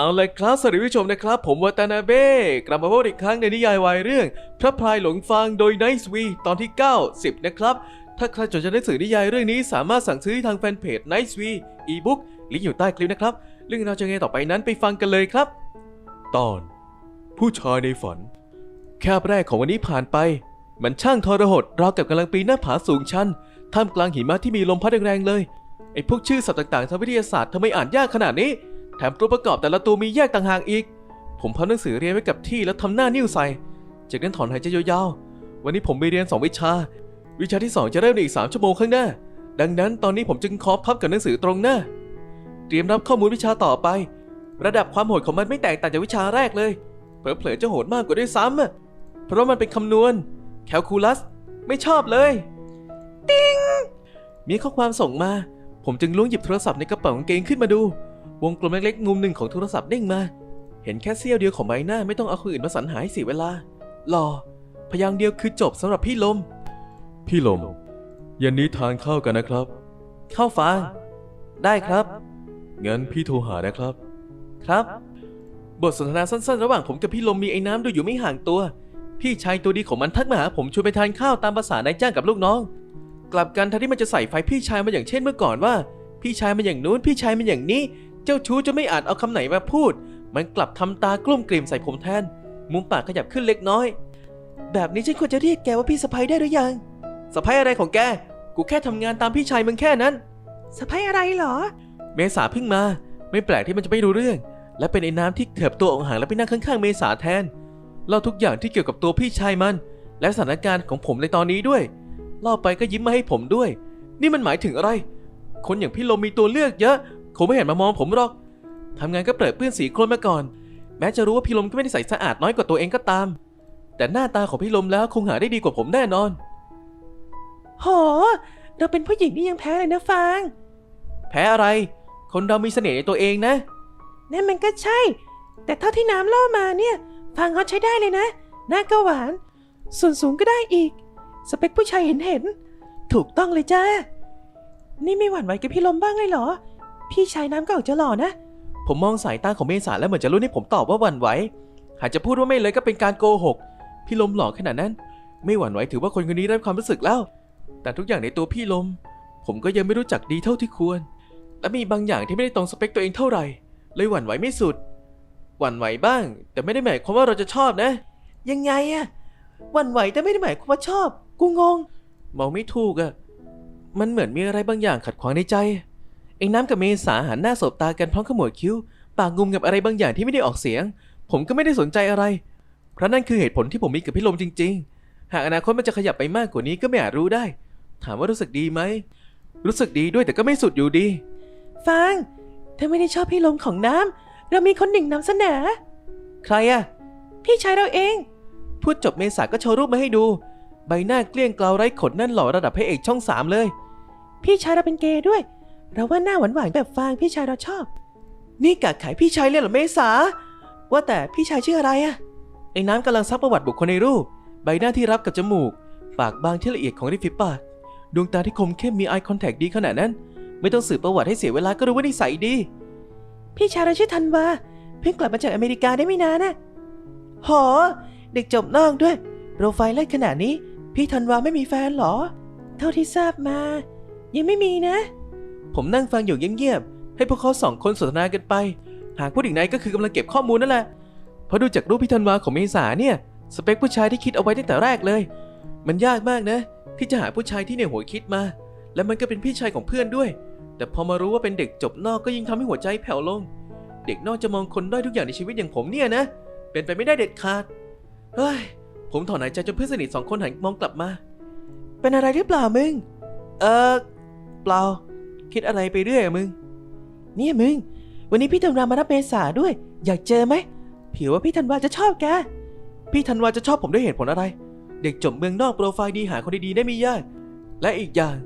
เอาเลยครับสวัสดีผู้ชมนะครับ ผมวัตนาเบ้กลับมาพบอีกครั้งในนิยายวายเรื่อง พระพรายหลงฟางโดย Nice V ตอนที่ 9 10 นะครับ ถ้าใครสนใจหนังสือนิยายเรื่องนี้สามารถสั่งซื้อทางแฟนเพจ Nice V Ebook ลิงก์อยู่ใต้คลิปนะครับ เรื่องราวจะไงต่อไปนั้นไปฟังกันเลยครับ ตอน ผู้ชายในฝัน แคบแรกของวันนี้ผ่านไป มันช่างทรหดราวกับกำลังปีนหน้าผาสูงชันท่ามกลางหิมะที่มีลมพัดแรงๆเลยไอ้พวกชื่อสัตว์ต่างๆทางวิทยาศาสตร์ทำไมอ่านยากขนาดนี้ แถมตัวประกอบแต่ละตัวมีแยกต่างหากอีก ผมพับหนังสือเรียนไว้กับที่แล้วทำหน้านิ้วใส่ จากนั้นถอนหายใจยาวๆ วันนี้ผมไปเรียน 2 วิชา วิชาที่ 2 จะเริ่มในอีก 3 ชั่วโมงข้างหน้า ดังนั้นตอนนี้ผมจึงขอพับกับหนังสือตรงหน้า เตรียมรับข้อมูลวิชาต่อไป ระดับความโหดของมันไม่แตกต่างจากวิชาแรกเลย เผลอๆจะโหดมากกว่าด้วยซ้ำเพราะมันเป็นคำนวณ แคลคูลัส ไม่ชอบเลย ติ้งมีข้อความส่งมา ผมจึงล้วงหยิบโทรศัพท์ในกระเป๋ากางเกงขึ้นมาดู วงกลมเล็กๆมุมหนึ่งของโทรศัพท์เด้งมา เห็นแค่เสี้ยวเดียวของใบหน้าไม่ต้องเอาคนอื่นมาสรรหาให้เสียเวลาหล่อพยางค์เดียวคือจบสำหรับพี่ลม พี่ลมเย็นนี้ทานข้าวกันนะครับข้าวฟางได้ครับ งั้นพี่โทรหานะครับ ครับ บทสนทนาสั้นๆ ระหว่างผมกับพี่ลมมีไอ้น้ำดูอยู่ไม่ห่างตัว พี่ชายตัวดีของมันทักมาหาผมชวนไปทานข้าวตามภาษานายจ้างกับลูกน้อง กลับกันแทนที่มันจะใส่ไฟพี่ชายมาอย่างเช่นเมื่อก่อนว่า พี่ชายมาอย่างนู้นพี่ชายมาอย่างนี้ เจ้าชู้จะไม่อาจเอาคำไหนมาพูด มันกลับทำตากลุ้มกลิ่มใส่ผมแทน มุมปากขยับขึ้นเล็กน้อย แบบนี้ฉันควรจะเรียกแกว่าพี่สะพ้ยได้หรือยังสะพ้ยอะไรของแก กูแค่ทำงานตามพี่ชายมึงแค่นั้นสะพ้ยอะไรเหรอ เมษาเพิ่งมา ไม่แปลกที่มันจะไม่รู้เรื่อง และเป็นไอ้น้ำที่เถิบตัวออกห่างแล้วไปนั่งข้างๆเมษาแทนเล่าทุกอย่างที่เกี่ยวกับตัวพี่ชายมัน และสถานการณ์ของผมในตอนนี้ด้วย เล่าไปก็ยิ้มมาให้ผมด้วย นี่มันหมายถึงอะไร คนอย่างพี่ลมมีตัวเลือกเยอะ คงไม่เห็นมามองผมหรอกทำงานก็เปิดเปื้อนสีโคลนมาก่อน แม้จะรู้ว่าพี่ลมก็ไม่ได้ใส่สะอาดน้อยกว่าตัวเองก็ตาม แต่หน้าตาของพี่ลมแล้วคงหาได้ดีกว่าผมแน่นอนโหเราเป็นผู้หญิงนี่ยังแพ้เลยนะฟาง แพ้อะไร คนเรามีเสน่ห์ในตัวเองนะ นั่นมันก็ใช่ แต่เท่าที่น้ำเล่ามาเนี่ย ฟางเขาใช้ได้เลยนะ หน้าก็หวาน ส่วนสูงก็ได้อีก สเปคผู้ชายเห็นเห็นๆถูกต้องเลยจ้า นี่ไม่หวั่นไหวกับพี่ลมบ้างเลยเหรอ พี่ชายน้ำก็ออกจะหล่อนะ ผมมองสายตาของเมษาแล้วเหมือนจะรู้ให้ผมตอบว่าหวั่นไหว หากจะพูดว่าไม่เลยก็เป็นการโกหก พี่ลมหล่อขนาดนั้น ไม่หวั่นไหวถือว่าคนคนนี้ได้ความรู้สึกแล้ว แต่ทุกอย่างในตัวพี่ลม ผมก็ยังไม่รู้จักดีเท่าที่ควร และมีบางอย่างที่ไม่ได้ตรงสเปคตัวเองเท่าไหร่ เลยหวั่นไหวไม่สุด หวั่นไหวบ้าง แต่ไม่ได้หมายความว่าเราจะชอบนะ ยังไงอะหวั่นไหวแต่ไม่ได้หมายความว่าชอบ กูงงมองไม่ถูกอะ่ะมันเหมือนมีอะไรบางอย่างขัดขวางในใจ ไอ้น้ำกับเมษาหันหน้าสบตากันพร้อมขมวดคิ้ว ปากงุมกับอะไรบางอย่างที่ไม่ได้ออกเสียง ผมก็ไม่ได้สนใจอะไร เพราะนั่นคือเหตุผลที่ผมมีกับพี่ลมจริง ๆ หากอนาคตมันจะขยับไปมากกว่านี้ก็ไม่อาจรู้ได้ ถามว่ารู้สึกดีไหม รู้สึกดีด้วยแต่ก็ไม่สุดอยู่ดีฟางเธอไม่ได้ชอบพี่ลมของน้ำ เรามีคนหนึ่งนำเสนอ ใครอะพี่ชายเราเอง พูดจบเมษาก็โชว์รูปมาให้ดู ใบหน้าเกลี้ยงเกลาไร้ขนนั่นหล่อระดับพระเอกช่องสามเลย พี่ชายเราเป็นเกย์ด้วย เราว่าหน้าหวานหวานๆแบบฟางพี่ชายเราชอบ นี่กะขายพี่ชายเลยเหรอเมษา ว่าแต่พี่ชายชื่ออะไรอะไอ้น้ำกำลังซักประวัติบุคคลในรูป ใบหน้าที่รับกับจมูก ปากบางที่ละเอียดของริมฝีปากดวงตาที่คมเข้มมี eye contact ดีขนาดนั้น ไม่ต้องสืบประวัติให้เสียเวลาก็รู้ว่านิสัยดี พี่ชายเราชื่อธันวาเพิ่งกลับมาจากอเมริกาได้ไม่นานนะโหเด็กจบนอกด้วย โปรไฟล์เลิศขนาดนี้ พี่ธันวาไม่มีแฟนหรอ เท่าที่ทราบมา ยังไม่มีนะ ผมนั่งฟังอยู่เงียบๆให้พวกเขาสองคนสนทนากันไป หากพูดอีกไหนก็คือกำลังเก็บข้อมูลนั่นแหละเพราะดูจากรูปพี่ธันวาของเมษาเนี่ยสเปคผู้ชายที่คิดเอาไว้ตั้งแต่แรกเลย มันยากมากนะ ที่จะหาผู้ชายที่ในหัวคิดมา และมันก็เป็นพี่ชายของเพื่อนด้วย แต่พอมารู้ว่าเป็นเด็กจบนอกก็ยิ่งทำให้หัวใจแผ่วลง เด็กนอกจะมองคนด้อยทุกอย่างในชีวิตอย่างผมเนี่ยนะ เป็นไปไม่ได้เด็ดขาดเฮ้ยผมถอนหายใจจนเพื่อนสนิทสองคนหันมองกลับมา เป็นอะไรหรือเปล่ามึง เออเปล่า คิดอะไรไปเรื่อยมึง เนี่ยมึง วันนี้พี่ธันวามารับเมษาด้วย อยากเจอไหมผิวว่าพี่ธันวาจะชอบแก พี่ธันวาจะชอบผมด้วยเหตุผลอะไร เด็กจบเมืองนอกโปรไฟล์ดีหาคนดีๆได้ไม่ยาก และอีกอย่าง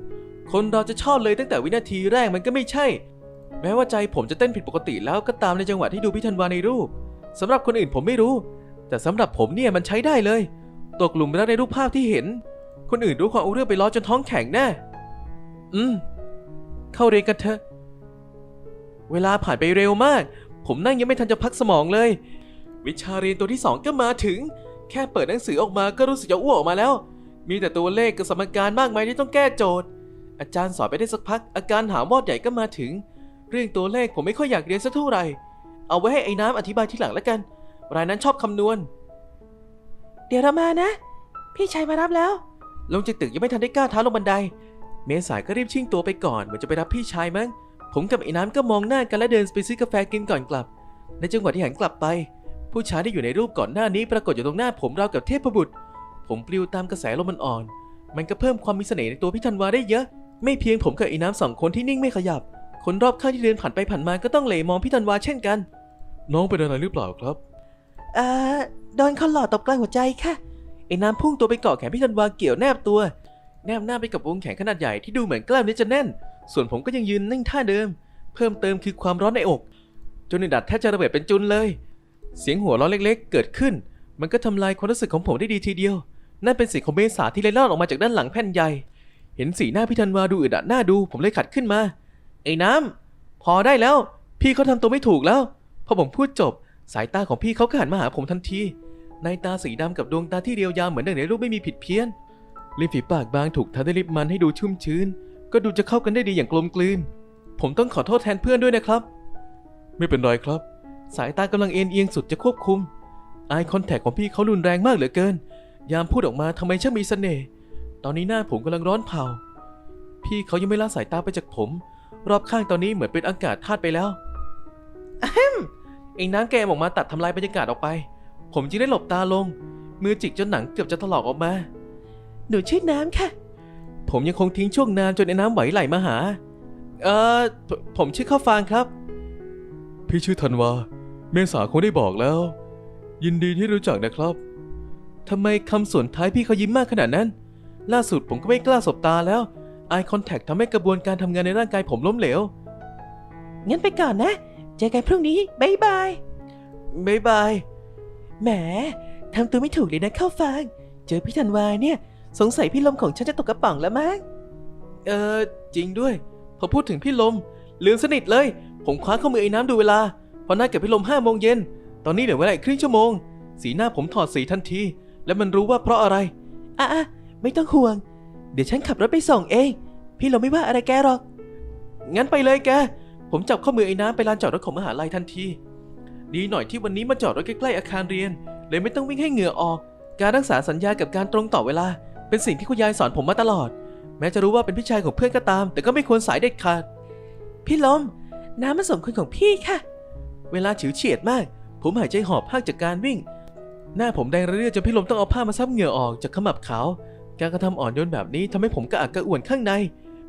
คนเราจะชอบเลยตั้งแต่วินาทีแรกมันก็ไม่ใช่ แม้ว่าใจผมจะเต้นผิดปกติแล้วก็ตามในจังหวะที่ดูพี่ธันวาในรูปสำหรับคนอื่นผมไม่รู้ แต่สำหรับผมเนี่ยมันใช้ได้เลย ตกหลุมรักในรูปภาพที่เห็น คนอื่นรู้ความเอาเรื่องไปล้อจนท้องแข็งแน่ อืม เข้าเรียนกันเถอะ เวลาผ่านไปเร็วมากผผมนั่งยังไม่ทันจะพักสมองเลย วิชาเรียนตัวที่สองก็มาถึง แค่เปิดหนังสือออกมาก็รู้สึกจะอ้วกออกมาแล้ว มีแต่ตัวเลขกับสมการมากมายที่ต้องแก้โจทย์ อาจารย์สอนไปได้สักพัก อาการหาวอดใหญ่ก็มาถึง เรื่องตัวเลขผมไม่ค่อยอยากเรียนสักเท่าไหร่ เอาไว้ให้ไอ้น้ำอธิบายทีหลังแล้วกัน รายนั้นชอบคำนวณ เดี๋ยวเรามานะ พี่ชายมารับแล้ว ลงจากตึกยังไม่ทันได้ก้าวเท้าลงบันได เมษายก็รีบชิ่งตัวไปก่อนเหมือนจะไปรับพี่ชายมั้ง ผมกับไอ้น้ำก็มองหน้ากันและเดินไปซื้อกาแฟกินก่อนกลับ ในจังหวะที่หันกลับไป ผู้ชายที่อยู่ในรูปก่อนหน้านี้ปรากฏอยู่ตรงหน้าผมราวกับเทพบุตร ผมปลิวตามกระแสลมมันอ่อน มันก็เพิ่มความมีเสน่ห์ในตัวพี่ธันวาได้เยอะ ไม่เพียงผมกับไอ้น้ำสองคนที่นิ่งไม่ขยับ คนรอบข้างที่เดินผ่านไปผ่านมาก็ต้องเหลมองพี่ธันวาเช่นกัน น้องเป็นอะไรหรือเปล่าครับเอ่อโดนคนหล่อตบกลางหัวใจค่ะไอ้น้ำพุ่งตัวไปเกาะแขนพี่ธันวาเกี่ยวแนบตัว แนบหน้าไปกับวงแขนขนาดใหญ่ที่ดูเหมือนกล้ามเนื้อจะแน่น ส่วนผมก็ยังยืนนิ่งท่าเดิม เพิ่มเติมคือความร้อนในอก จนในดัดแทบจะระเบิดเป็นจุนเลย เสียงหัวเราะเล็กๆ เกิดขึ้น มันก็ทำลายความรู้สึกของผมได้ดีทีเดียว นั่นเป็นเสียงของเมษาที่เล็ดลอดออกมาจากด้านหลังแผ่นใหญ่ เห็นสีหน้าพี่ธันวาดูอึดอัดหน้าดู ผมเลยขัดขึ้นมา ไอ้น้ำพอได้แล้ว พี่เขาทำตัวไม่ถูกแล้ว พอผมพูดจบ สายตาของพี่เขาก็หันมาหาผมทันที ในตาสีดำกับดวงตาที่เรียวยาวเหมือนดังในรูปไม่มีผิดเพี้ยน ริมฝีปากบางถูกทาด้วยลิปมันให้ดูชุ่มชื้น ก็ดูจะเข้ากันได้ดีอย่างกลมกลืน ผมต้องขอโทษแทนเพื่อนด้วยนะครับ ไม่เป็นไรครับ สายตากำลังเอ็นเอียงสุดจะควบคุมอายคอนแทคของพี่เขารุนแรงมากเหลือเกิน ยามพูดออกมาทำไมช่างมีเสน่ห์ตอนนี้หน้าผมกำลังร้อนเผา พี่เขายังไม่ละสายตาไปจากผม รอบข้างตอนนี้เหมือนเป็นอากาศธาตุไปแล้วอะแฮมไอ้น้ำแกมออกมาตัดทำลายบรรยากาศออกไป ผมจึงได้หลบตาลง มือจิกจนหนังเกือบจะถลอกออกมา หนูชื่อน้ำค่ะ ผมยังคงทิ้งช่วงนานจนไอ้น้ำไหวไหลมาหา เอ่อผผมชื่อข้าวฟางครับ พี่ชื่อธันวา เมษาคงได้บอกแล้ว ยินดีที่รู้จักนะครับทำไมคำสวนท้ายพี่เขายิ้มมากขนาดนั้น ล่าสุดผมก็ไม่กล้าสบตาแล้ว Eye Contact ทำให้กระบวนการทำงานในร่างกายผมล้มเหลว งั้นไปก่อนนะ เจอกันพรุ่งนี้บ๊ายบายบ๊ายบาย แหมทำตัวไม่ถูกเลยนะข้าวฟาง เจอพี่ธันวาเนี่ย สงสัยพี่ลมของฉันจะตกกระป๋องแล้วมั้ง เออ จริงด้วย พอพูดถึงพี่ลม ลืมสนิทเลย ผมคว้าข้อมือไอ้น้ำดูเวลา พอนัดกับพี่ลมห้าโมงเย็น ตอนนี้เหลือเวลาอีกครึ่งชั่วโมง สีหน้าผมถอดสีทันที และมันรู้ว่าเพราะอะไร อะอะไม่ต้องห่วง เดี๋ยวฉันขับรถไปส่งเอง พี่ลมไม่ว่าอะไรแกหรอก งั้นไปเลยแก ผมจับข้อมือไอ้น้ำไปลานจอดรถของมหาลัยทันที ดีหน่อยที่วันนี้มาจอดรถใกล้ๆอาคารเรียน เลยไม่ต้องวิ่งให้เหงื่อออก การรักษาสัญญากับการตรงต่อเวลา เป็นสิ่งที่คุณยายสอนผมมาตลอด แม้จะรู้ว่าเป็นพี่ชายของเพื่อนก็ตาม แต่ก็ไม่ควรสายเด็ดขาด พี่ลม น้ำมาส่งคนของพี่ค่ะ เวลาฉิวเฉียดมาก ผมหายใจหอบพากจากการวิ่ง หน้าผมแดงระเรื่อจนพี่ลมต้องเอาผ้ามาซับเหงื่อออกจากขมับขาว การกระทำอ่อนโยนแบบนี้ทำให้ผมกระอักกระอ่วนข้างใน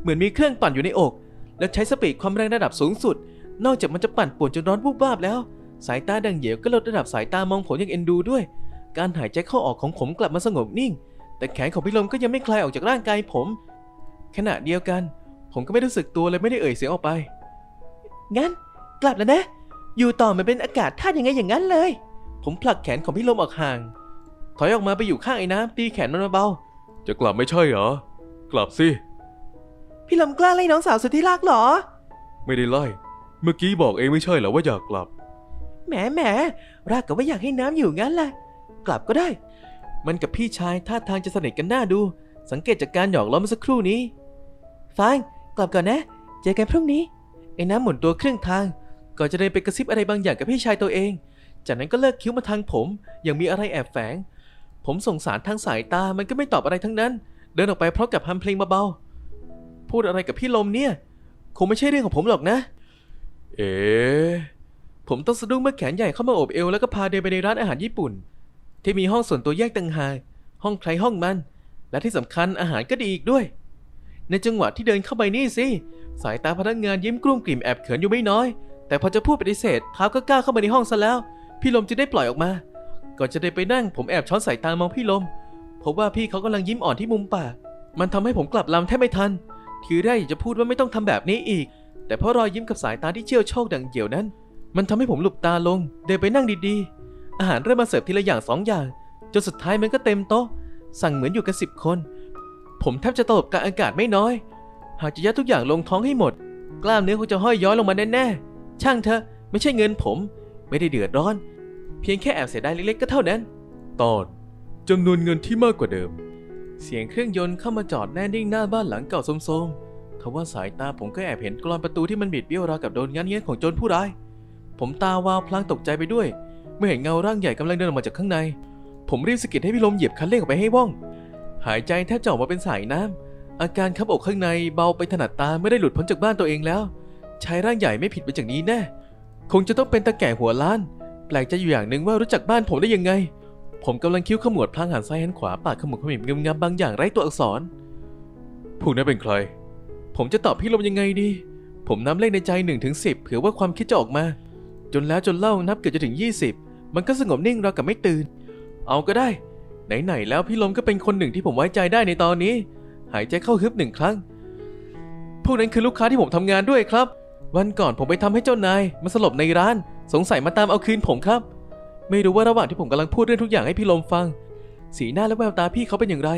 เหมือนมีเครื่องปั่นอยู่ในอก และใช้สปีดความแรงระดับสูงสุด นอกจากมันจะปั่นป่วนจนร้อนวูบวาบแล้ว สายตาดังเหยวก็ลดระดับสายตามองผมอย่างเอ็นดูด้วย การหายใจเข้าออกของผมกลับมาสงบนิ่ง แต่แขนของพี่ลมก็ยังไม่คลายออกจากร่างกายผม ขณะเดียวกัน ผมก็ไม่รู้สึกตัวเลยไม่ได้เอ่ยเสียงออกไป งั้น กลับแล้วนะ อยู่ต่อมันเป็นอากาศธาตุยังไงอย่างนั้นเลย ผมผลักแขนของพี่ลมออกห่าง ถอยออกมาไปอยู่ข้างไอ้น้ำตีแขนมันมาเบาจะกลับไม่ใช่เหรอ กลับสิ พี่ลมกล้าไล่น้องสาวสุดที่รักเหรอ ไม่ได้ไล่ เมื่อกี้บอกเองไม่ใช่เหรอว่าอยากกลับ แหมแหมรากกับว่าอยากให้น้ำอยู่งั้นแหละ กลับก็ได้ มันกับพี่ชายท่าทางจะสนิทกันหน้าดู สังเกตจากการหยอกล้อเมื่อสักครู่นี้ฟางกลับก่อนนะ เจอกันพรุ่งนี้ ไอ้น้ำหมุนตัวครึ่งทาง ก่อนจะเดินไปกระซิบอะไรบางอย่างกับพี่ชายตัวเอง จากนั้นก็เลิกคิ้วมาทางผมอย่างมีอะไรแอบแฝง ผมส่งสารทางสายตา มันก็ไม่ตอบอะไรทั้งนั้น เดินออกไปพร้อมกับฮัมเพลงเบาๆ พูดอะไรกับพี่ลมเนี่ย คงไม่ใช่เรื่องของผมหรอกนะ เอ๋ผมต้องสะดุ้งเมื่อแขนใหญ่เข้ามาโอบเอวแล้วก็พาเดินไปในร้านอาหารญี่ปุ่น ที่มีห้องส่วนตัวแยกต่างหากห้องใครห้องมัน และที่สำคัญอาหารก็ดีอีกด้วย ในจังหวะที่เดินเข้าไปนี่สิ สายตาพนักงานยิ้มกลุ้มกลิ่มแอบเขินอยู่ไม่น้อย แต่พอจะพูดปฏิเสธเท้าก็ก้าวเข้ามาในห้องซะแล้ว พี่ลมจึงได้ปล่อยออกมา ก่อนจะเดินไปนั่ง ผมแอบช้อนสายตามองพี่ลมพบว่าพี่เขากำลังยิ้มอ่อนที่มุมปาก มันทำให้ผมกลับลำแทบไม่ทัน ทีแรกอยากจะพูดว่าไม่ต้องทำแบบนี้อีก แต่เพราะรอยยิ้มกับสายตาที่เชี่ยวโชคดังเหี่ยวนั้น มันทำให้ผมหลุบตาลง เดินไปนั่งดีๆ อาหารเริ่มมาเสิร์ฟทีละอย่างสองอย่าง จนสุดท้ายมันก็เต็มโต๊ะ สั่งเหมือนอยู่กันสิบคน ผมแทบจะตลบกับอากาศไม่น้อย หากจะยัดทุกอย่างลงท้องให้หมด กล้ามเนื้อคงจะห้อยย้อยลงมาแน่ๆ ช่างเถอะ ไม่ใช่เงินผม ไม่ได้เดือดร้อน เพียงแค่แอบเสียดายเล็กๆก็เท่านั้น ตอนจำนวนเงินที่มากกว่าเดิม เสียงเครื่องยนต์เข้ามาจอดแน่นิ่งหน้าบ้านหลังเก่าโทมๆทว่าสายตาผมก็แอบเห็นกรอนประตูที่มันบิดเบี้ยวราวกับโดนงัดเงี้ยของโจรผู้ร้าย ผมตาวาวพลางตกใจไปด้วย เมื่อเห็นเงาร่างใหญ่กำลังเดินออกมาจากข้างใน ผมรีบสะกิดให้พี่ลมเหยียบคันเร่งออกไปให้ว่อง หายใจแทบจะออกมาเป็นสายน้ำอาการคับอกข้างในเบาไปถนัดตาไม่ได้หลุดพ้นจากบ้านตัวเองแล้วชายร่างใหญ่ไม่ผิดไปจากนี้แน่คงจะต้องเป็นตาแก่หัวล้าน แปลกใจอยู่อย่างหนึ่งว่ารู้จักบ้านผมได้ยังไง ผมกำลังคิ้วขมวดพลางหันซ้ายหันขวาปากขมุกขมิบงึมงำบางอย่างไร้ตัวอักษรพวกนั้นเป็นใคร ผมจะตอบพี่ลมยังไงดี ผมนับเลขในใจ1นถึงสิเผื่อว่าความคิดจะออกมา จนแล้วจนเล่านับเกือบจะถึง 20 มันก็สงบนิ่งราวกับไม่ตื่น เอาก็ได้ ไหนๆแล้วพี่ลมก็เป็นคนหนึ่งที่ผมไว้ใจได้ในตอนนี้ หายใจเข้าฮึบหนึ่งครั้ง พวกนั้นคือลูกค้าที่ผมทำงานด้วยครับ วันก่อนผมไปทำให้เจ้านายมาสลบในร้าน สงสัยมาตามเอาคืนผมครับ ไม่รู้ว่าระหว่างที่ผมกำลังพูดเรื่องทุกอย่างให้พี่ลมฟัง สีหน้าและแววตาพี่เขาเป็นอย่างไร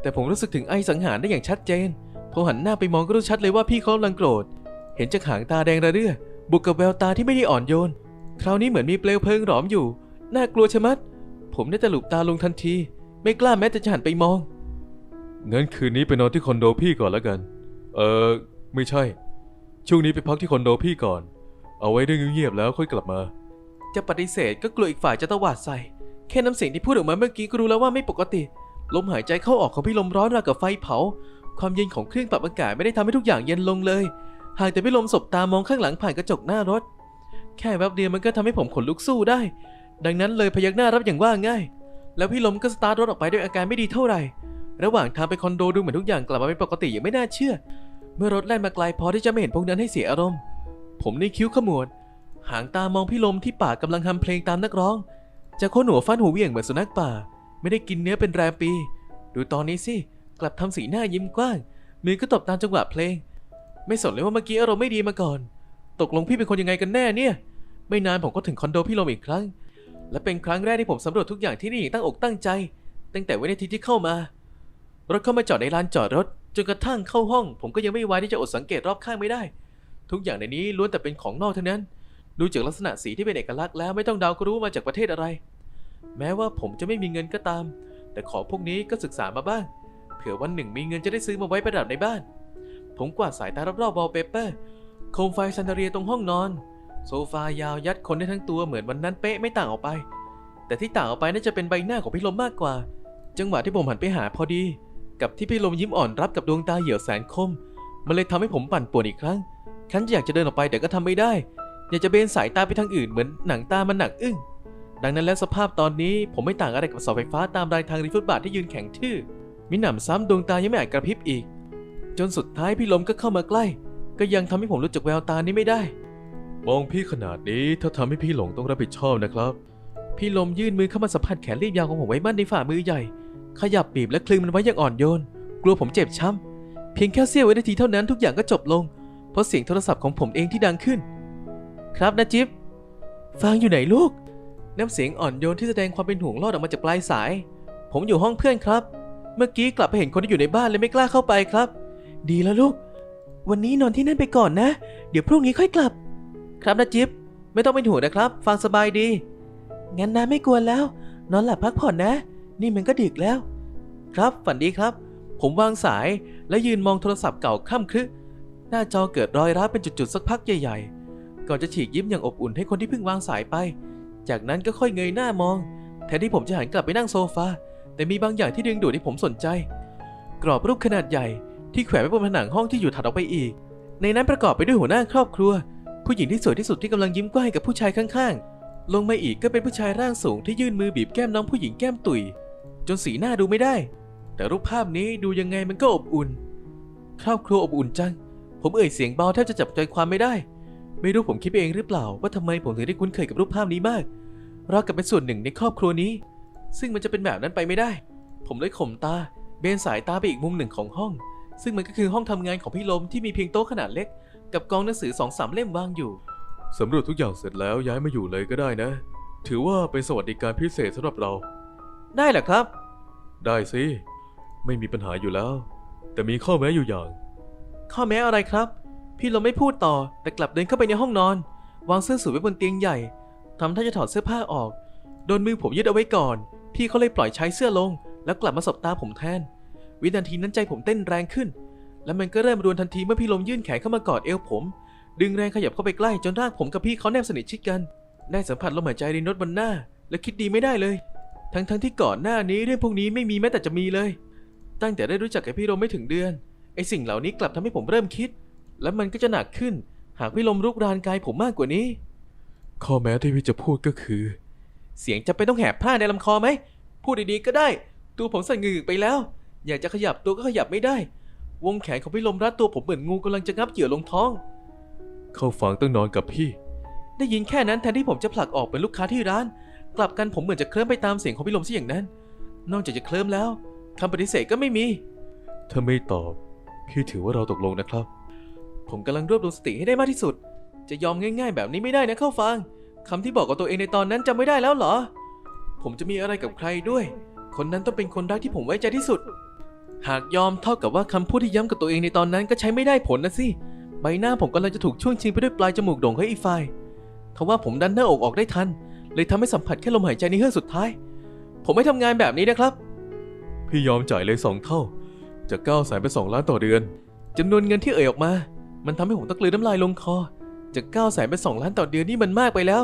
แต่ผมรู้สึกถึงไอสังหารได้อย่างชัดเจนพอหันหน้าไปมองก็รู้ชัดเลยว่าพี่เขากำลังโกรธ เห็นจากหางตาแดงระเรื่อ บวกกับแววตาที่ไม่ได้อ่อนโยน คราวนี้เหมือนมีเปลวเพลิงหลอมอยู่ น่ากลัวชะมัด ผมได้แต่หลุบตาลงทันที ไม่กล้าแม้แต่จะหันไปมอง งั้นคืนนี้ไปนอนที่คอนโดพี่ก่อนแล้วกัน เออไม่ใช่ ช่วงนี้ไปพักที่คอนโดพี่ก่อน เอาไว้เรื่องเงียบๆแล้วค่อยกลับมา จะปฏิเสธก็กลัวอีกฝ่ายจะตวาดใส่ แค่น้ำเสียงที่พูดออกมาเมื่อกี้ก็รู้แล้วว่าไม่ปกติ ลมหายใจเข้าออกของพี่ลมร้อนราวกับไฟเผา ความเย็นของเครื่องปรับอากาศไม่ได้ทำให้ทุกอย่างเย็นลงเลย หากแต่พี่ลมสบตามองข้างหลังผ่านกระจกหน้ารถ แค่แวบเดียวมันก็ทำให้ผมขนลุกสู้ได้ ดังนั้นเลยพยักหน้ารับอย่างว่าง่าย แล้วพี่ลมก็สตาร์ทรถออกไปด้วยอาการไม่ดีเท่าไหร่ ระหว่างทางไปคอนโดดูเหมือนทุกอย่างกลับมาเป็นปกติอย่างไม่น่าเชื่อ เมื่อรถแล่นมาไกลพอที่จะไม่เห็นพวกนั้นให้เสียอารมณ์ ผมในคิ้วขมวด หางตามองพี่ลมที่ปากกำลังทำเพลงตามนักร้อง จะโค้นหัวฟันหูเหวี่ยงเหมือนสุนัขป่า ไม่ได้กินเนื้อเป็นแรมปี ดูตอนนี้สิกลับทำสีหน้ายิ้มกว้าง มือก็ตบตามจังหวะเพลง ไม่สนเลยว่าเมื่อกี้อารมณ์ไม่ดีมาก่อน ตกลงพี่เป็นคนยังไงกันแน่เนี่ย ไม่นานผมก็ถึงคอนโดพี่ลมอีกครั้ง และเป็นครั้งแรกที่ผมสำรวจทุกอย่างที่นี่ตั้งอกตั้งใจ ตั้งแต่วินาทีที่เข้ามารถเข้ามาจอดในลานจอดรถจนกระทั่งเข้าห้อง ผมก็ยังไม่ไวที่จะอดสังเกตรอบข้างไม่ได้ ทุกอย่างในนี้ล้วนแต่เป็นของนอกเทั้งนั้น ดูจากลักษณะสีที่เป็นเอกลักษณ์แล้วไม่ต้องเดาก็รู้มาจากประเทศอะไร แม้ว่าผมจะไม่มีเงินก็ตาม แต่ของพวกนี้ก็ศึกษามาบ้าง เผื่อวันหนึ่งมีเงินจะได้ซื้อมาไว้ประดับในบ้าน ผมกวาดสายตารอบๆวอลเปเปอร์โคมไฟซันเดเรียตรงห้องนอน โซฟายาวยัดคนได้ทั้งตัวเหมือนวันนั้นเป๊ะไม่ต่างออกไป แต่ที่ต่างออกไปน่าจะเป็นใบหน้าของพี่ลมมากกว่า จังหวะที่ผมหันไปหาพอดี กับที่พี่ลมยิ้มอ่อนรับกับดวงตาเหี่ยวแสนคม มันเลยทำให้ผมปั่นป่วนอีกครั้งคันอยากจะเดินออกไปแต่ก็ทำไม่ได้ อยากจะเบนสายตาไปทางอื่นเหมือนหนังตามันหนักอึ้งดังนั้นแล้วสภาพตอนนี้ผมไม่ต่างอะไรกับเสาไฟฟ้าตามรายทางริฟุตบาทที่ยืนแข็งทื่อมิหนำซ้ำดวงตายังไม่อาจกระพริบอีก จนสุดท้ายพี่ลมก็เข้ามาใกล้ ก็ยังทำให้ผมรู้จักแววตานี้ไม่ได้ มองพี่ขนาดนี้ถ้าทำให้พี่หลงต้องรับผิดชอบนะครับ พี่ลมยื่นมือเข้ามาสัมผัสแขนรีบยาวของผมไว้มั่นในฝ่ามือใหญ่ ขยับบีบและคลึงมันไว้อย่างอ่อนโยน กลัวผมเจ็บช้ำ เพียงแค่เสี้ยววินาทีเท่านั้นทุกอย่างก็จบลง เพราะเสียงโทรศัพท์ของผมเองที่ดังขึ้น ครับนะจิ๊บฟังอยู่ไหนลูก น้ำเสียงอ่อนโยนที่แสดงความเป็นห่วงลอดออกมาจากปลายสาย ผมอยู่ห้องเพื่อนครับ เมื่อกี้กลับไปเห็นคนที่อยู่ในบ้านเลยไม่กล้าเข้าไปครับ ดีแล้วลูก วันนี้นอนที่นั่นไปก่อนนะ เดี๋ยวพรุ่งนี้ค่อยกลับ ครับนะจิ๊บไม่ต้องเป็นห่วงนะครับ ฟังสบายดี งั้นนะไม่กวนแล้ว นอนหลับพักผ่อนนะ นี่มันก็ดึกแล้ว ครับฝันดีครับ ผมวางสายและยืนมองโทรศัพท์เก่าค่ำครึหน้าจอเกิดรอยร้าวเป็นจุดๆสักพักใหญ่ๆ ก่อนจะฉีกยิ้มอย่างอบอุ่นให้คนที่เพิ่งวางสายไป จากนั้นก็ค่อยเงยหน้ามอง แทนที่ผมจะหันกลับไปนั่งโซฟา แต่มีบางอย่างที่ดึงดูดให้ผมสนใจ กรอบรูปขนาดใหญ่ที่แขวนไว้บนผนังห้องที่อยู่ถัดออกไปอีก ในนั้นประกอบไปด้วยหัวหน้าครอบครัว ผู้หญิงที่สวยที่สุดที่กำลังยิ้มกว้างให้กับผู้ชายข้างๆ ลงมาอีกก็เป็นผู้ชายร่างสูงที่ยื่นมือบีบแก้มน้องผู้หญิงแก้มตุยจนสีหน้าดูไม่ได้ แต่รูปภาพนี้ดูยังไงมันก็อบอุ่น ครอบครัวอบอุ่นจัง ผมเอ่ยเสียงเบาแทบจะจับใจความไม่ได้ ไม่รู้ผมคิดเองหรือเปล่า ว่าทำไมผมถึงได้คุ้นเคยกับรูปภาพนี้มากรากับเป็นส่วนหนึ่งในครอบครัวนี้ ซึ่งมันจะเป็นแบบนั้นไปไม่ได้ ผมเลยข่มตา เบนสายตาไปอีกมุมหนึ่งของห้อง ซึ่งมันก็คือห้องทำงานของพี่ลมที่มีเพียงโต๊ะขนาดเล็ก กับกองหนังสือสองสามเล่มวางอยู่สำรวจทุกอย่างเสร็จแล้วย้ายมาอยู่เลยก็ได้นะ ถือว่าเป็นสวัสดิการพิเศษสำหรับเรา ได้เหรอครับ ได้สิ ไม่มีปัญหาอยู่แล้ว แต่มีข้อแม้อยู่อย่าง ข้อแม้อะไรครับ พี่ลมไม่พูดต่อแต่กลับเดินเข้าไปในห้องนอน วางเสื้อสูทไว้บนเตียงใหญ่ทำท่าจะถอดเสื้อผ้าออก โดนมือผมยึดเอาไว้ก่อน พี่เขาเลยปล่อยใช้เสื้อลง แล้วกลับมาสบตาผมแทน วินาทีนั้นใจผมเต้นแรงขึ้น และมันก็เริ่มรวนทันทีเมื่อพี่ลมยื่นแขนเข้ามากอดเอวผม ดึงแรงขยับเข้าไปใกล้จนร่างผมกับพี่เขาแนบสนิทชิดกัน ได้สัมผัสลมหายใจรินรถบนหน้า และคิดดีไม่ได้เลย ทั้งทั้งๆที่ก่อนหน้านี้เรื่องพวกนี้ไม่มีแม้แต่จะมีเลย ตั้งแต่ได้รู้จักกับพี่ลมไม่ถึงเดือนไอสิ่งเหล่านี้กลับทำให้ผมเริ่มคิด และมันก็จะหนักขึ้น หากพี่ลมรุกรานกายผมมากกว่านี้ ข้อแม้ที่พี่จะพูดก็คือ เสียงจะเป็นต้องแหบผ้าในลำคอไหมพูดดีๆก็ได้ ตัวผมสั่นงึกไปแล้ว อยากจะขยับตัวก็ขยับไม่ได้ วงแขนของพี่ลมรัดตัวผมเหมือนงูกำลังจะงับเหยื่อลงท้อง เข้าฝังต้องนอนกับพี่ ได้ยินแค่นั้นแทนที่ผมจะผลักออกเป็นลูกค้าที่ร้าน กลับกันผมเหมือนจะเคลิ้มไปตามเสียงของพี่ลมซะอย่างนั้น นอกจากจะเคลิ้มแล้วคำปฏิเสธก็ไม่มี ถ้าไม่ตอบ พี่ถือว่าเราตกลงนะครับ ผมกำลังรวบรวมสติให้ได้มากที่สุด จะยอมง่ายๆ แบบนี้ไม่ได้นะเข้าฟังคำที่บอกกับตัวเองในตอนนั้นจำไม่ได้แล้วเหรอ ผมจะมีอะไรกับใครด้วย คนนั้นต้องเป็นคนรักที่ผมไว้ใจที่สุด หากยอมเท่ากับว่าคำพูดที่ย้ำกับตัวเองในตอนนั้นก็ใช้ไม่ได้ผลนะสิ ใบหน้าผมกำลังจะถูกช่วงชิงไปด้วยปลายจมูกโด่งของอีกฝ่ายทว่าผมดันหน้าอกออกได้ทัน เลยทำให้สัมผัสแค่ลมหายใจในเฮือกสุดท้าย ผมไม่ทำงานแบบนี้นะครับ พี่ยอมจ่ายเลยสองเท่า จากเก้าแสนเป็นสองล้านต่อเดือนจำนวนเงินที่เอ่ยออกมา มันทำให้ผมต้องกลืนน้ำลายลงคอ จากเก้าแสนเป็นสองล้านต่อเดือนนี่มันมากไปแล้ว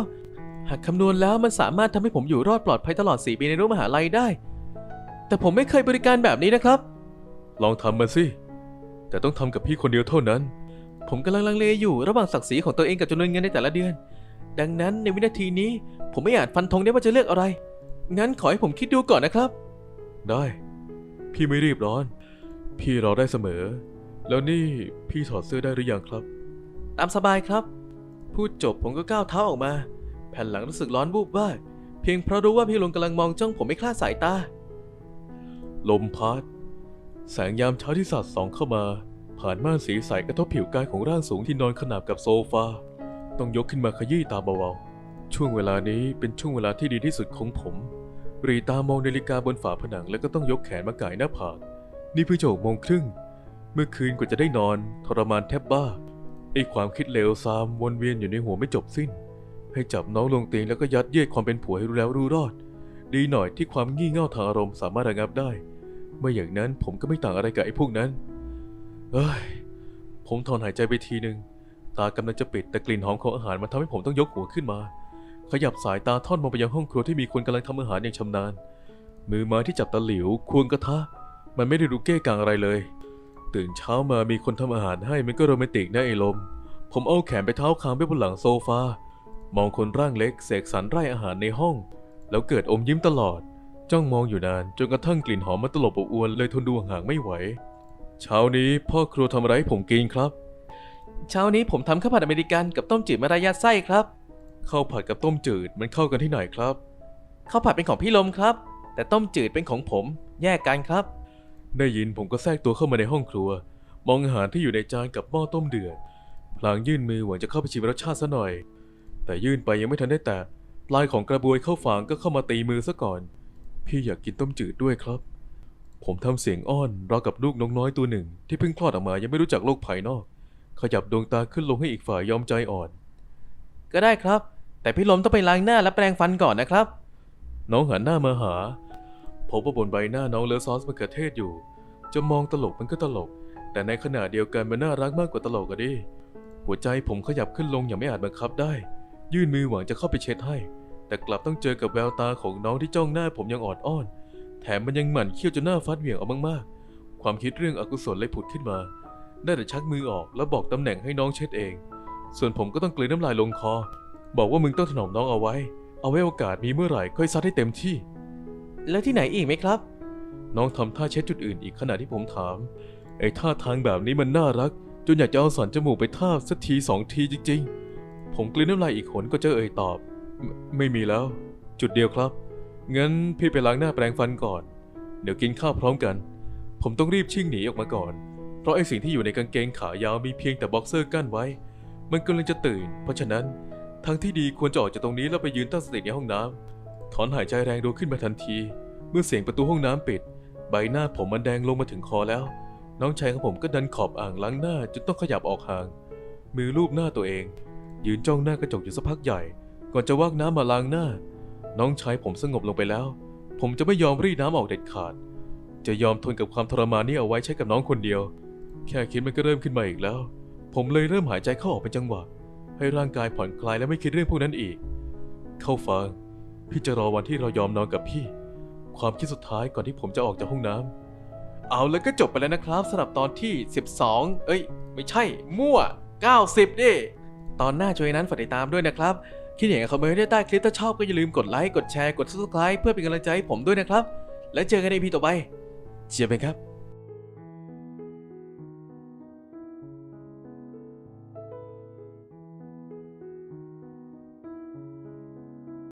หากคำนวณแล้วมันสามารถทำให้ผมอยู่รอดปลอดภัยตลอด4ปีในรั้วมหาลัยได้ แต่ผมไม่เคยบริการแบบนี้นะครับ ลองทำมาสิ แต่ต้องทำกับพี่คนเดียวเท่านั้น ผมกำลังลังเลอยู่ระหว่างศักดิ์ศรีของตัวเองกับจำนวนเงินในแต่ละเดือน ดังนั้นในวินาทีนี้ ผมไม่อาจฟันธงได้ว่าจะเลือกอะไร งั้นขอให้ผมคิดดูก่อนนะครับ ได้ พี่ไม่รีบร้อน พี่รอได้เสมอ แล้วนี่พี่ถอดเสื้อได้หรือยังครับ ตามสบายครับ พูดจบผมก็ก้าวเท้าออกมา แผ่นหลังรู้สึกร้อนวูบวาบเพียงเพราะรู้ว่าพี่ลงกำลังมองจ้องผมไม่คลาดสายตา ลมพัด แสงยามเช้าที่สาดส่องเข้ามา ผ่านม่านสีใสกระทบผิวกายของร่างสูงที่นอนขนาบกับโซฟา ต้องยกขึ้นมาขยี้ตาเบาๆ ช่วงเวลานี้เป็นช่วงเวลาที่ดีที่สุดของผม รีตามองนาฬิกาบนฝาผนังแล้วก็ต้องยกแขนมาก่ายหน้าผาก นี่เพิ่งจะหกโมงครึ่ง เมื่อคืนกว่าจะได้นอน ทรมานแทบบ้า ไอ้ความคิดเลวซามวนเวียนอยู่ในหัวไม่จบสิ้น ให้จับน้องลงเตียงแล้วก็ยัดเยียดความเป็นผัวให้รู้แล้วรู้รอด ดีหน่อยที่ความงี่เง่าทางอารมณ์สามารถระงับได้ ไม่อย่างนั้นผมก็ไม่ต่างอะไรกับไอ้พวกนั้น เอ้ย ผมถอนหายใจไปทีหนึ่งตากำลังจะปิดแต่กลิ่นหอมของอาหารมันทำให้ผมต้องยกหัวขึ้นมา ขยับสายตาทอดมองไปยังห้องครัวที่มีคนกำลังทำอาหารอย่างชำนาญ มือไม้ที่จับตะหลิวควงกระทะ มันไม่ได้รู้เก้กังอะไรเลย ตื่นเช้ามามีคนทำอาหารให้มันก็โรแมนติกนะไอ้ลม ผมเอาแขนไปเท้าคางไปบนหลังโซฟา มองคนร่างเล็กเสกสรรไร่อาหารในห้อง แล้วเกิดอมยิ้มตลอด จ้องมองอยู่นานจนกระทั่งกลิ่นหอมมันตลบอบอวนเลยทนดูห่างๆไม่ไหว เช้านี้พ่อครัวทำอะไรให้ผมกินครับ เช้านี้ผมทำข้าวผัดอเมริกันกับต้มจืดมะระยะไส้ครับข้าวผัดกับต้มจืดมันเข้ากันที่ไหนครับข้าวผัดเป็นของพี่ลมครับ แต่ต้มจืดเป็นของผม แยกกันครับ ได้ยินผมก็แทรกตัวเข้ามาในห้องครัว มองอาหารที่อยู่ในจานกับหม้อต้มเดือดพลางยื่นมือหวังจะเข้าไปชิมรสชาติซะหน่อย แต่ยื่นไปยังไม่ทันได้แตะปลายของกระบวยเข้าฝางก็เข้ามาตีมือซะก่อน พี่อยากกินต้มจืดด้วยครับ ผมทำเสียงอ้อนราวกับลูกนกน้อยตัวหนึ่ง ที่เพิ่งคลอดออกมายังไม่รู้จักโลกภายนอก ขยับดวงตาขึ้นลงให้อีกฝ่ายยอมใจอ่อน ก็ได้ครับ แต่พี่ลมต้องไปล้างหน้าและแปรงฟันก่อนนะครับ น้องหันหน้ามาหาพบว่าบนใบหน้าน้องเลอะซอสมะเขือเทศอยู่ จะมองตลกมันก็ตลก แต่ในขณะเดียวกันมันน่ารักมากกว่าตลกอะดิหัวใจผมขยับขึ้นลงอย่างไม่อาจบังคับได้ ยื่นมือหวังจะเข้าไปเช็ดให้ แต่กลับต้องเจอกับแววตาของน้องที่จ้องหน้าผมยังอ่อนอ้อน แถมมันยังหมั่นเคี้ยวจนหน้าฟัดเหวี่ยงเอามากๆ ความคิดเรื่องอกุศลเลยผุดขึ้นมา ได้แต่ชักมือออกแล้วบอกตำแหน่งให้น้องเช็ดเอง ส่วนผมก็ต้องกลืนน้ำลายลงคอ บอกว่ามึงต้องถนอมน้องเอาไว้ เอาไว้โอกาสมีเมื่อไหร่ค่อยซัดให้เต็มที่ แล้วที่ไหนอีกไหมครับ น้องทำท่าเช็ดจุดอื่นอีกขณะที่ผมถาม ไอ้ท่าทางแบบนี้มันน่ารัก จนอยากจะเอาสันจมูกไปทาบสักทีสองทีจริง ๆ ผมกลืนน้ำลายอีกหนก็เจอเอ่ยตอบ ไมไม่มีแล้ว จุดเดียวครับ งั้นพี่ไปล้างหน้าแปรงฟันก่อน เดี๋ยวกินข้าวพร้อมกัน ผมต้องรีบชิ่งหนีออกมาก่อน เพราะไอสิ่งที่อยู่ในกางเกงขายาวมีเพียงแต่บ็อกเซอร์กั้นไว้ มันกำลังจะตื่น เพราะฉะนั้นทางที่ดีควรจะออกจากตรงนี้แล้วไปยืนตั้งสติในห้องน้ำถอนหายใจแรงดูขึ้นมาทันที เมื่อเสียงประตูห้องน้ำปิด ใบหน้าผมมันแดงลงมาถึงคอแล้ว น้องชายของผมก็ดันขอบอ่างล้างหน้าจนต้องขยับออกห่าง มือลูบหน้าตัวเอง ยืนจ้องหน้ากระจกอยู่สักพักใหญ่ ก่อนจะวักน้ำมาล้างหน้า น้องชายผมสงบลงไปแล้ว ผมจะไม่ยอมรีดน้ำออกเด็ดขาด จะยอมทนกับความทรมานนี้เอาไว้ใช้กับน้องคนเดียว แค่คิดมันก็เริ่มขึ้นมาอีกแล้ว ผมเลยเริ่มหายใจเข้าออกเป็นจังหวะ ให้ร่างกายผ่อนคลายและไม่คิดเรื่องพวกนั้นอีก เข้าฟัง พี่จะรอวันที่เรายอมนอนกับพี่ ความคิดสุดท้ายก่อนที่ผมจะออกจากห้องน้ำเอาแล้วก็จบไปแล้วนะครับสำหรับตอนที่ 12 เอ้ย ไม่ใช่ มั่ว 90ดิตอนหน้าช่วยนั้นฝากติดตามด้วยนะครับ คิดเห็นกับคอมเมนต์ได้ใต้คลิปถ้าชอบก็อย่าลืมกดไลค์กดแชร์กด subscribe เพื่อเป็นกำลังใจให้ผมด้วยนะครับ และเจอกันในพีต่อไปเชียร์เป็นครับ